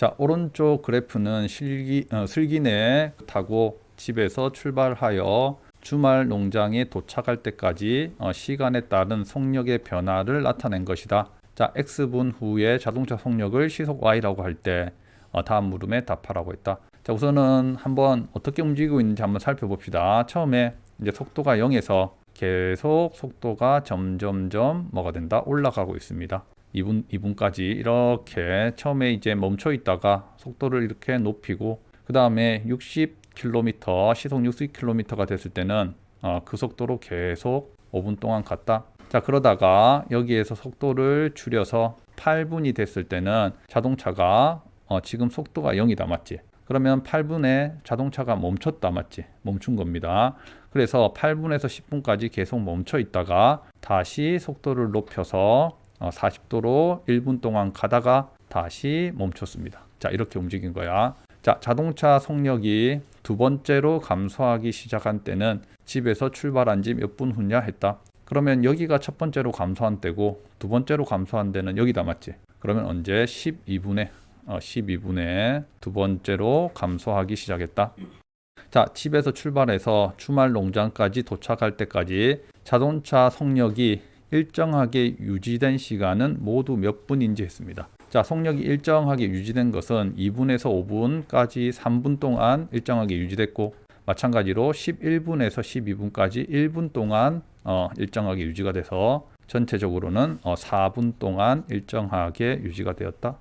자 오른쪽 그래프는 실기, 어, 슬기네 타고 집에서 출발하여 주말 농장에 도착할 때까지 어, 시간에 따른 속력의 변화를 나타낸 것이다. 자 x분 후에 자동차 속력을 시속 y라고 할때 어, 다음 물음에 답하라고 했다. 자 우선은 한번 어떻게 움직이고 있는지 한번 살펴봅시다. 처음에 이제 속도가 0에서 계속 속도가 점점점 뭐가 된다 올라가고 있습니다. 2분 2분까지 이렇게 처음에 이제 멈춰 있다가 속도를 이렇게 높이고 그 다음에 60km 시속 60km가 됐을 때는 어, 그 속도로 계속 5분 동안 갔다. 자 그러다가 여기에서 속도를 줄여서 8분이 됐을 때는 자동차가 어, 지금 속도가 0이다 맞지? 그러면 8분에 자동차가 멈췄다 맞지? 멈춘 겁니다. 그래서 8분에서 10분까지 계속 멈춰 있다가 다시 속도를 높여서 어, 40도로 1분 동안 가다가 다시 멈췄습니다. 자, 이렇게 움직인 거야. 자, 자동차 속력이 두 번째로 감소하기 시작한 때는 집에서 출발한 지 몇 분 후냐 했다. 그러면 여기가 첫 번째로 감소한 때고 두 번째로 감소한 데는 여기다 맞지? 그러면 언제 12분에 어, 12분에 두 번째로 감소하기 시작했다. 자, 집에서 출발해서 주말 농장까지 도착할 때까지 자동차 속력이 일정하게 유지된 시간은 모두 몇 분인지 했습니다. 자, 속력이 일정하게 유지된 것은 2분에서 5분까지 3분 동안 일정하게 유지됐고 마찬가지로 11분에서 12분까지 1분 동안 어, 일정하게 유지가 돼서 전체적으로는 어, 4분 동안 일정하게 유지가 되었다.